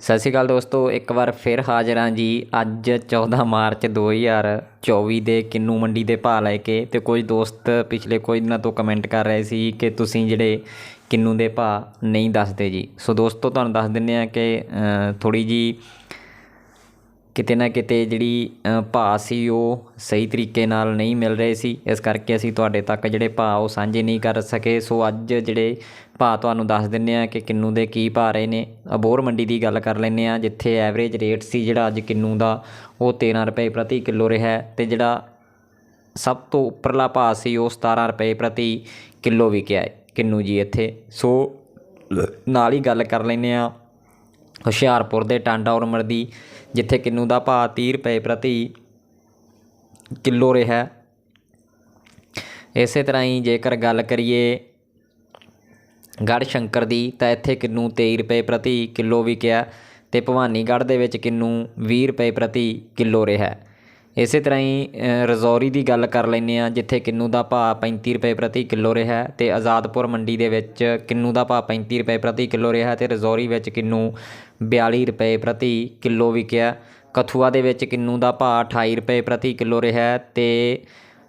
ਸਤਿ ਸ਼੍ਰੀ ਅਕਾਲ ਦੋਸਤੋ, ਇੱਕ ਵਾਰ ਫਿਰ ਹਾਜ਼ਰ ਹਾਂ ਜੀ। ਅੱਜ 14 ਮਾਰਚ 2024 ਦੇ ਕਿੰਨੂ ਮੰਡੀ ਦੇ ਭਾਅ ਲੈ ਕੇ ਤੇ ਕੁਝ ਦੋਸਤ ਪਿਛਲੇ ਕੁਝ ਦਿਨਾਂ ਤੋਂ ਕਮੈਂਟ ਕਰ ਰਹੇ ਸੀ ਕਿ ਤੁਸੀਂ ਜਿਹੜੇ ਕਿੰਨੂ ਦੇ ਭਾਅ ਨਹੀਂ ਦੱਸਦੇ ਜੀ। ਸੋ ਦੋਸਤੋ, ਤੁਹਾਨੂੰ ਦੱਸ ਦਿੰਨੇ ਆ ਕਿ ਥੋੜੀ ਜੀ ਕਿਤੇ ਨਾ ਕਿਤੇ ਜਿਹੜੀ ਭਾਅ ਸੀ ਉਹ ਸਹੀ ਤਰੀਕੇ ਨਾਲ ਨਹੀਂ ਮਿਲ ਰਹੇ ਸੀ। ਇਸ ਕਰਕੇ ਅਸੀਂ ਤੁਹਾਡੇ ਤੱਕ ਜਿਹੜੇ ਭਾਅ ਉਹ ਸਾਂਝੇ ਨਹੀਂ ਕਰ ਸਕੇ। ਸੋ ਅੱਜ ਜਿਹੜੇ ਭਾਅ ਤੁਹਾਨੂੰ ਦੱਸ ਦਿੰਨੇ ਆ ਕਿ ਕਿੰਨੂ ਦੇ ਕੀ ਭਾਅ ਰਹੇ ਨੇ। ਅਬੋਰ ਮੰਡੀ ਦੀ ਗੱਲ ਕਰ ਲੈਂਦੇ ਆ ਜਿੱਥੇ ਐਵਰੇਜ ਰੇਟ ਸੀ ਜਿਹੜਾ ਅੱਜ ਕਿੰਨੂ ਦਾ ਉਹ 13 ਰੁਪਏ ਪ੍ਰਤੀ ਕਿਲੋ ਰਿਹਾ ਤੇ ਜਿਹੜਾ ਸਭ ਤੋਂ ਉੱਪਰਲਾ ਭਾਅ ਸੀ ਉਹ 17 ਰੁਪਏ ਪ੍ਰਤੀ ਕਿਲੋ ਵਿਕਿਆ ਹੈ ਕਿੰਨੂ ਜੀ ਇੱਥੇ। ਸੋ ਨਾਲ ਹੀ ਗੱਲ ਕਰ ਲੈਂਦੇ ਆ ਹੁਸ਼ਿਆਰਪੁਰ ਦੇ ਟਾਂਡਾ ਉਰਮਰ ਦੀ, ਜਿੱਥੇ ਕਿੰਨੂ ਦਾ ਭਾਅ 30 ਰੁਪਏ ਪ੍ਰਤੀ ਕਿਲੋ ਰਿਹਾ। ਇਸੇ ਤਰ੍ਹਾਂ ਹੀ ਜੇਕਰ ਗੱਲ ਕਰੀਏ ਗੜ੍ਹ ਸ਼ੰਕਰ ਦੀ, ਤਾਂ ਇੱਥੇ ਕਿੰਨੂ 23 ਰੁਪਏ ਪ੍ਰਤੀ ਕਿਲੋ ਵਿਕਿਆ ਤੇ ਭਵਾਨੀਗੜ੍ਹ ਦੇ ਵਿੱਚ ਕਿੰਨੂ 20 ਰੁਪਏ ਪ੍ਰਤੀ ਕਿਲੋ ਰਿਹਾ। ਇਸੇ ਤਰ੍ਹਾਂ ਹੀ ਰਜੌਰੀ ਦੀ ਗੱਲ ਕਰ ਲੈਂਦੇ ਹਾਂ, ਜਿੱਥੇ ਕਿੰਨੂ ਦਾ ਭਾਅ 35 ਰੁਪਏ ਪ੍ਰਤੀ ਕਿਲੋ ਰਿਹਾ ਅਤੇ ਆਜ਼ਾਦਪੁਰ ਮੰਡੀ ਦੇ ਵਿੱਚ ਕਿੰਨੂ ਦਾ ਭਾਅ 35 ਰੁਪਏ ਪ੍ਰਤੀ ਕਿਲੋ ਰਿਹਾ ਅਤੇ ਰਜੌਰੀ ਵਿੱਚ ਕਿੰਨੂ 42 ਰੁਪਏ ਪ੍ਰਤੀ ਕਿਲੋ ਵਿਕਿਆ। ਕਥੂਆ ਦੇ ਵਿੱਚ ਕਿੰਨੂ ਦਾ ਭਾਅ 28 ਰੁਪਏ ਪ੍ਰਤੀ ਕਿਲੋ ਰਿਹਾ ਅਤੇ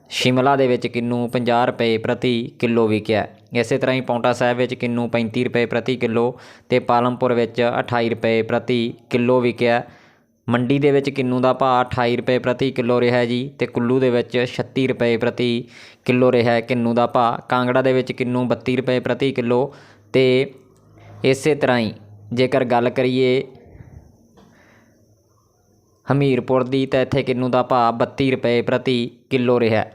ਸ਼ਿਮਲਾ ਦੇ ਵਿੱਚ ਕਿੰਨੂ 50 ਰੁਪਏ ਪ੍ਰਤੀ ਕਿਲੋ ਵਿਕਿਆ। ਇਸੇ ਤਰ੍ਹਾਂ ਹੀ ਪੌਂਟਾ ਸਾਹਿਬ ਵਿੱਚ ਕਿੰਨੂ 35 ਰੁਪਏ ਪ੍ਰਤੀ ਕਿਲੋ ਤੇ ਪਾਲਮਪੁਰ ਵਿੱਚ 28 ਰੁਪਏ ਪ੍ਰਤੀ ਕਿਲੋ ਵਿਕਿਆ। ਮੰਡੀ ਦੇ ਵਿੱਚ ਕਿੰਨੂ ਦਾ ਭਾਅ 28 ਰੁਪਏ ਪ੍ਰਤੀ ਕਿਲੋ ਰਿਹਾ ਜੀ ਤੇ ਕੁੱਲੂ ਦੇ ਵਿੱਚ 36 ਰੁਪਏ ਪ੍ਰਤੀ ਕਿਲੋ ਰਿਹਾ ਹੈ ਕਿੰਨੂ ਦਾ ਭਾਅ, ਕਾਂਗੜਾ ਦੇ ਵਿੱਚ ਕਿੰਨੂ 32 ਰੁਪਏ ਪ੍ਰਤੀ ਕਿਲੋ ਤੇ ਇਸੇ ਤਰ੍ਹਾਂ ਹੀ ਜੇਕਰ ਗੱਲ ਕਰੀਏ ਹਮੀਰਪੁਰ ਦੀ ਤਾਂ ਇੱਥੇ ਕਿੰਨੂ ਦਾ ਭਾਅ 32 ਰੁਪਏ ਪ੍ਰਤੀ ਕਿਲੋ ਰਿਹਾ।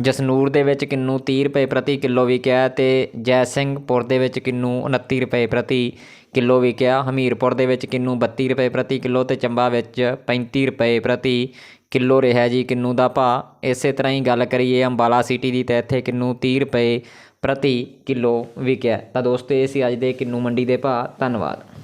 ਜਸਨੂਰ ਦੇ ਵਿੱਚ ਕਿੰਨੂ 30 ਰੁਪਏ ਪ੍ਰਤੀ ਕਿਲੋ ਵਿਕਿਆ ਤੇ ਜੈ ਸਿੰਘਪੁਰ ਦੇ ਵਿੱਚ ਕਿੰਨੂ 29 ਰੁਪਏ ਪ੍ਰਤੀ ਕਿਲੋ ਵਿਕਿਆ। ਹਮੀਰਪੁਰ ਦੇ ਵਿੱਚ ਕਿੰਨੂ 32 ਰੁਪਏ ਪ੍ਰਤੀ ਕਿਲੋ ਤੇ ਚੰਬਾ ਵਿੱਚ 35 ਰੁਪਏ ਪ੍ਰਤੀ ਕਿਲੋ ਰਿਹਾ ਜੀ ਕਿੰਨੂ ਦਾ ਭਾਅ। ਇਸੇ ਤਰ੍ਹਾਂ ਹੀ ਗੱਲ ਕਰੀਏ ਅੰਬਾਲਾ ਸਿਟੀ ਦੀ ਤਾਂ ਇੱਥੇ ਕਿੰਨੂ 30 ਰੁਪਏ ਪ੍ਰਤੀ ਕਿਲੋ ਵਿਕਿਆ। ਤਾਂ ਦੋਸਤੋ, ਇਹ ਸੀ ਅੱਜ ਦੇ ਕਿੰਨੂ ਮੰਡੀ ਦੇ ਭਾਅ। ਧੰਨਵਾਦ।